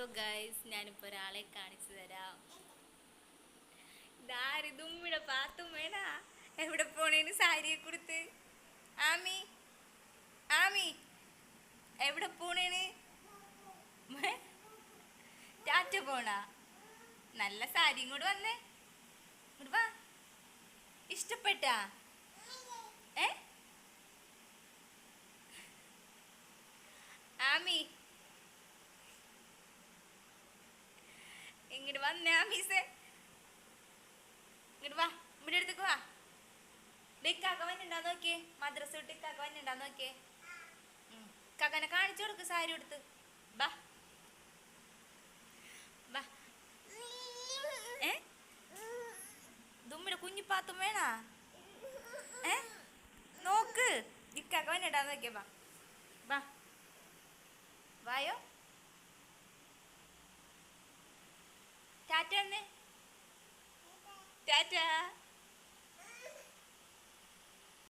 Hello guys ഞാനിപ്പോൾ ഒരാളെ കാണിച്ചു തരാം. ഇതാരിതും ഇവിടെ പാത്തും വേണ. എവിടെ പോണേന് സാരിയെ കൊടുത്ത്? ആമി ആമി എവിടെ പോണേന്? ടാറ്റ പോണ. നല്ല സാരി ഇങ്ങോട്ട് വന്നേ. ഇങ്ങോട്ട് വാ. ഇഷ്ടപ്പെട്ടാ? ഏ? ആമി ഇങ്ങോട്ട് വന്നേ ആമീസേ. ഇങ്ങോട്ട് വാ ഇവിടെ അടുത്തേക്ക് വാ. ഇക്കാക്ക വന്നിണ്ടാ നോക്കിയേ. മദ്രസ വിട്ട് ഇക്കാക്ക വന്നിണ്ടാ നോക്കിയേ. ഉം. കാക്കനെ കാണിച്ചു കൊടുക്ക് സാരി എടുത്ത് ബാ. ബാ. ഏ? ദുമ്മിടെ കുഞ്ഞിപ്പാത്തും വേണാ? ഏ? നോക്ക്. ഇക്കാക്ക വന്നിണ്ടാ നോക്കിയേ ബാ. ബാ. വായോ? ടാറ്റ എന്നേ ടാറ്റ